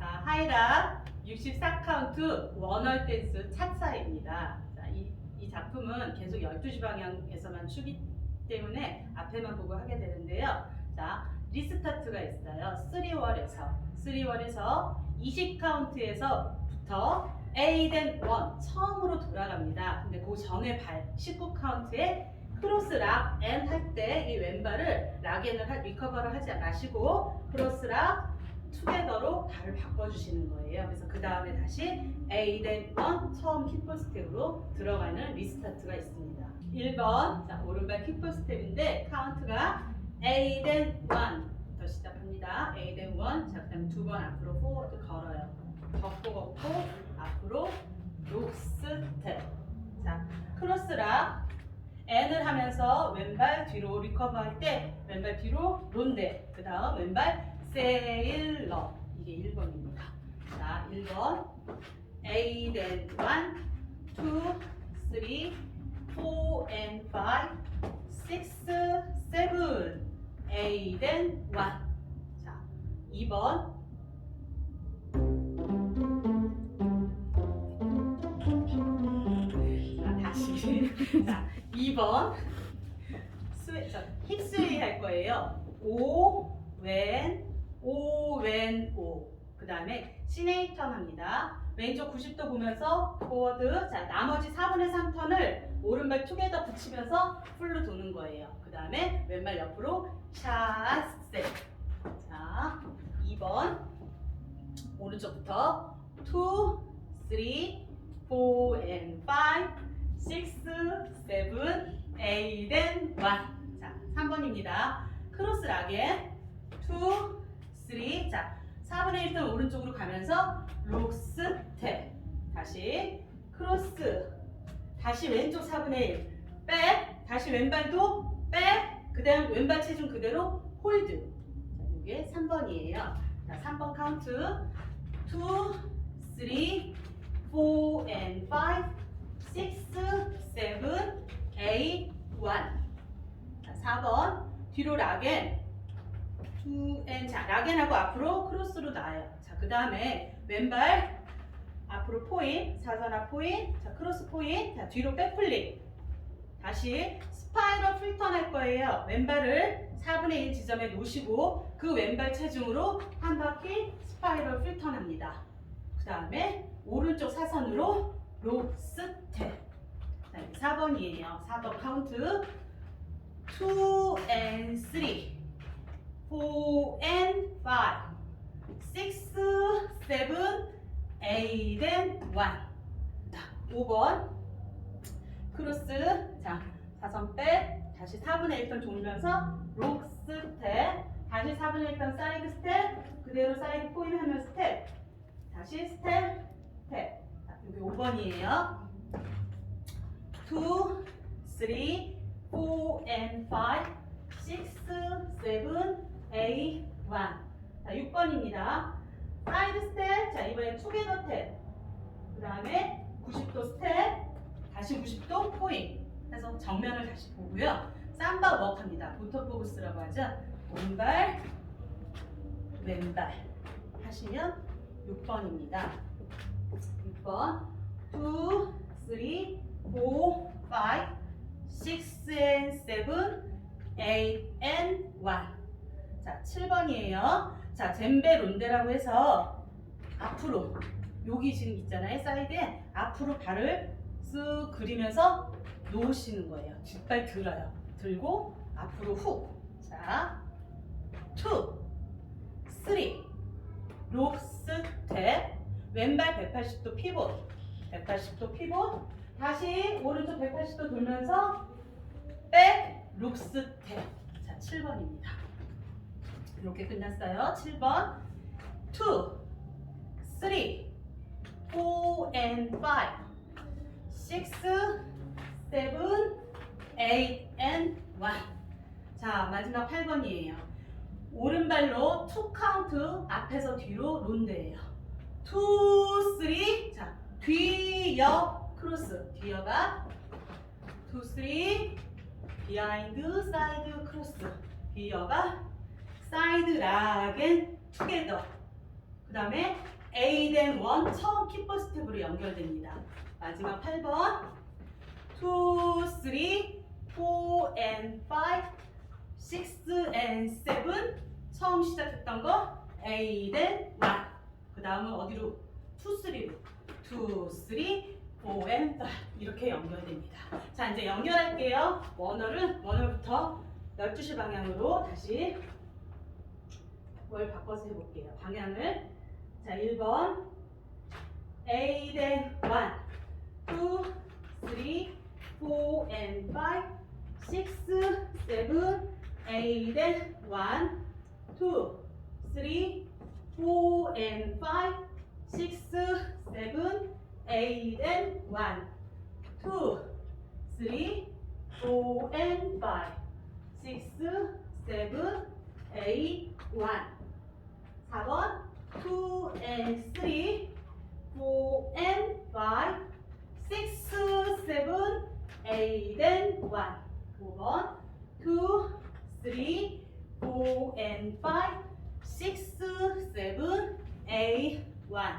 자, 하이라 64카운트 원얼 댄스 차차입니다. 자, 이, 이 작품은 계속 12시 방향에서만 추기 때문에 앞에만 보고 하게 되는데요. 자, 리스타트가 있어요. 3월에서 3월에서 20카운트에서부터 A then 1 처음으로 돌아갑니다. 근데 그 전에 발 19카운트에 크로스 락앤할때 이 왼발을 락앤을 할 리커버를 하지 마시고 크로스 락 투게더로 발을 바꿔주시는 거예요. 그래서 그 다음에 다시 A then 1 처음 킥볼 스텝으로 들어가는 리스타트가 있습니다. 1번 자 오른발 킥볼 스텝인데 카운트가 A then 1부터 시작합니다. A then 1 자 그 다음에 두번 앞으로 포워드 걸어요. 걷고 걷고 앞으로 록 스텝 자 크로스락 N을 하면서 왼발 뒤로 리커버 할 때 왼발 뒤로 론데 그 다음 왼발 세일러. 이게 1번입니다. 자 1번. A then 1 2 3 4 and 5 6 7 A then 1 자 2번. 자 다시. 자 2번. 스웨, 자, 힙스웨이 할 거예요. 오, 왼, 오, 왼, 오. 그 다음에 시네이턴 합니다. 왼쪽 90도 보면서 포워드. 자, 나머지 4분의 3턴을 오른발 투게더 붙이면서 풀로 도는 거예요. 그 다음에 왼발 옆으로 샷셋. 자, 2번. 오른쪽부터 2, 3, 4, and 5. 6, 7, 8, then 1. 자, 3번입니다. 크로스 락에 2, 3. 자, 4분의 1턴 오른쪽으로 가면서 록 스텝. 다시 크로스. 다시 왼쪽 4분의 1. 백. 다시 왼발도 백. 그 다음 왼발 체중 그대로 홀드. 자, 이게 3번이에요. 자, 3번 카운트. 2, 3, 4, and 5. 6, 7, 8, 1. 자, 4번. 뒤로 락앤. 2, and. 자, 락앤하고 앞으로 크로스로 나와요. 자, 그 다음에 왼발 앞으로 포인. 사선 앞 포인. 자, 크로스 포인. 자, 뒤로 백플릭. 다시 스파이럴 풀턴 할 거예요. 왼발을 4분의 1 지점에 놓으시고 그 왼발 체중으로 한 바퀴 스파이럴 풀턴 합니다. 그 다음에 오른쪽 사선으로 록 스텝. 자, 이게 4번이에요. 4번 카운트. 2 and 3. 4 and 5. 6, 7, 8 and 1. 자, 5번. 크로스. 자, 사선 백. 다시 4분의 1턴 돌면서 록 스텝. 다시 4분의 1턴 사이드 스텝. 그대로 사이드 포인 하면 스텝. 다시 스텝, 스텝. 자, 여기 5번이에요. 2, 3, 4, and 5, 6, 7, 8, 1. 자, 6번입니다. 사이드 스텝. 자, 이번에 투게더 탭. 그 다음에 90도 스텝. 다시 90도 포인. 해서 정면을 다시 보고요. 삼바 워크합니다. 보터 포그스라고 하죠. 오른발, 왼발 하시면 6번입니다. 6번 2, 3, 4, 5, 6 and 7, 8 and 1. 자, 7번이에요. 자, 젬베 론데라고 해서 앞으로 여기 지금 있잖아요. 사이드에 앞으로 발을 쓱 그리면서 놓으시는 거예요. 뒷발 들어요. 들고 앞으로 훅. 자, 2, 3, 록 스텝 왼발 180도 피봇 180도 피봇 다시 오른쪽 180도 돌면서 백 룩스텝 자 7번입니다 이렇게 끝났어요 7번 2 3 4 and 5 6 7 8 and 1 자, 마지막 8번이에요. 오른발로 투 카운트 앞에서 뒤로 론드예요. 투, 쓰리. 자, 뒤 옆 크로스. 뒤여가 투, 쓰리. 비하인드 사이드 크로스. 뒤여가 사이드 락앤 투게더. 그 다음에 A then 1 처음 키퍼 스텝으로 연결됩니다. 마지막 8번 2, 3, 4 and 5, 6 and 7 처음 시작했던 거 A then 1. 그 다음은 어디로? 2, 3로 2, 3, 4 and 5 이렇게 연결됩니다. 자 이제 연결할게요. 원어를 원어부터 12시 방향으로 다시 뭘 바꿔서 해볼게요. 방향을 자 1번 A then 1 2, 3, 4 and 5 6, 7 A then 1 2, 3, 4 and 5 6, 7 A then 1 2, 3, 4 and 5 6, 7, 8, 1 4번 2 and 3 4 and 5 6, 7, 8 and 1 5번 2, 3, 4 and 5 6, 7, 8, 1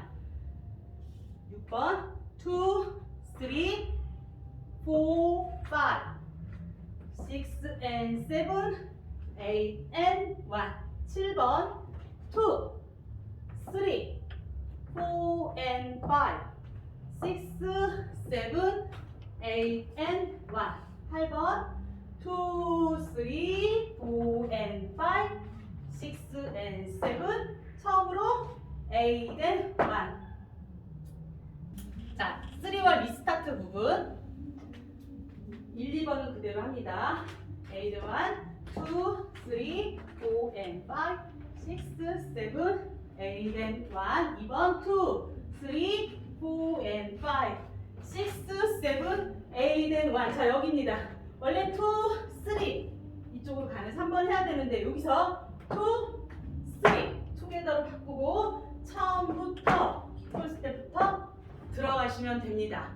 6번 2, 3, 4, 5 6 and 7, 8 and 1 7번 2, 3, 4 and 5 6, 7, 8 and 1 8번. 2, 3, 4 and 5 6 and 7 처음으로 8 and 1 자, 3월 리스타트 부분. 1, 2번은 그대로 합니다. 8, 1, 2, 3, 4 and 5, 6, 7, 8 and 1 2번 2, 3, 4 and 5, 6, 7, 8 and 1 자, 여기입니다. 원래 2, 3 이쪽으로 가는 3번 해야 되는데 여기서 2, 3 투게더로 바꾸고 처음부터 킥볼 스텝부터 들어가시면 됩니다.